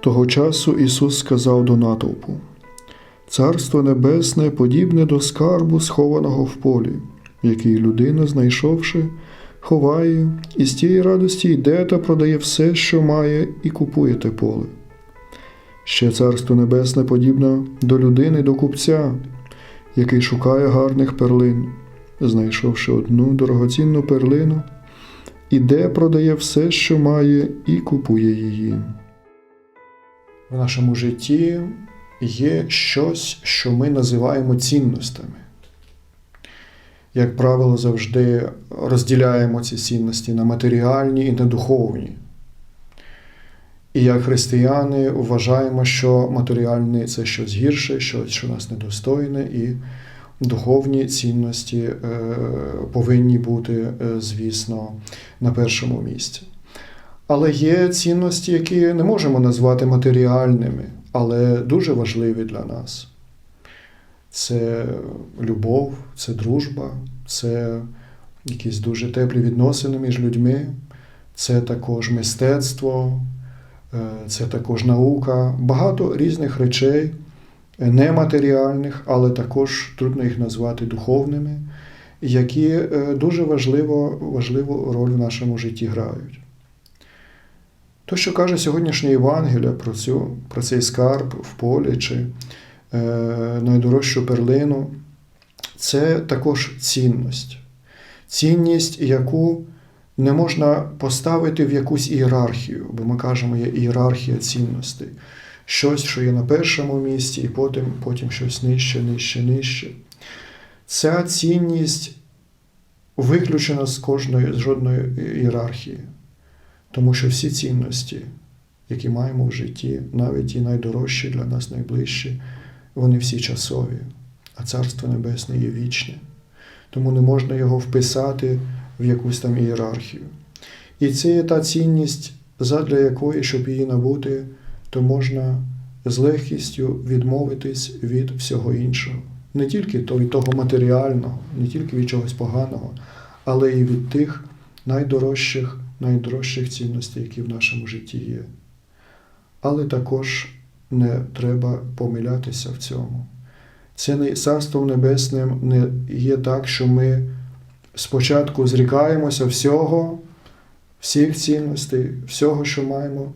Того часу Ісус сказав до натовпу: Царство Небесне подібне до скарбу, схованого в полі, який людина, знайшовши, ховає, і з тієї радості йде та продає все, що має, і купує те поле. Ще царство небесне подібне до людини, до купця, який шукає гарних перлин, знайшовши одну дорогоцінну перлину, іде, продає все, що має, і купує її. В нашому житті є щось, що ми називаємо цінностями. Як правило, завжди розділяємо ці цінності на матеріальні і на духовні. І як християни вважаємо, що матеріальне це щось гірше, щось, що нас недостойне, і духовні цінності е, повинні бути, е, звісно, на першому місці. Але є цінності, які не можемо назвати матеріальними, але дуже важливі для нас. Це любов, це дружба, це якісь дуже теплі відносини між людьми, це також мистецтво, е, це також наука, багато різних речей, е, нематеріальних, але також трудно їх назвати духовними, які е, дуже важливо, важливу роль в нашому житті грають. То, що каже сьогоднішнє Євангелія про, цю, про цей скарб в полі чи е, найдорожчу перлину, це також цінність. Цінність, яку не можна поставити в якусь ієрархію, бо ми кажемо, є ієрархія цінностей. Щось, що є на першому місці, і потім, потім щось нижче, нижче, нижче. Ця цінність виключена з кожної, з жодної ієрархії. Тому що всі цінності, які маємо в житті, навіть і найдорожчі для нас найближчі, вони всі часові, а Царство Небесне є вічне. Тому не можна його вписати в якусь там ієрархію. І це є та цінність, задля якої, щоб її набути, то можна з легкістю відмовитись від всього іншого. Не тільки від того матеріального, не тільки від чогось поганого, але і від тих найдорожчих найдорожчих цінностей, які в нашому житті є. Але також не треба помилятися в цьому. Це не царством небесним не є так, що ми спочатку зрікаємося всього, всіх цінностей, всього, що маємо,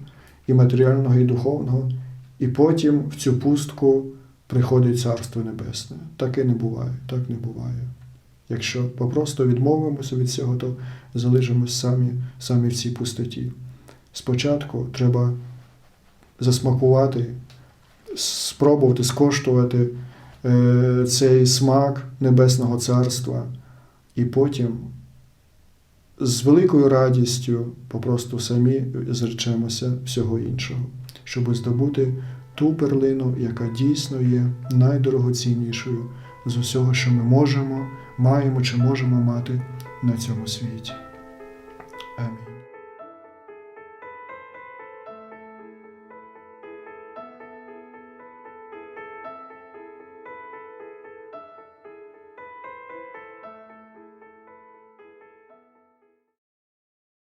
і матеріального, і духовного, і потім в цю пустку приходить Царство Небесне. Таке не буває, так не буває. Якщо попросту відмовимося від цього, то залишимось самі, самі в цій пустоті. Спочатку треба засмакувати, спробувати скоштувати е, цей смак Небесного Царства, і потім з великою радістю попросту самі зречемося всього іншого, щоб здобути ту перлину, яка дійсно є найдорогоціннішою з усього, що ми можемо, маємо чи можемо мати на цьому світі. Амінь.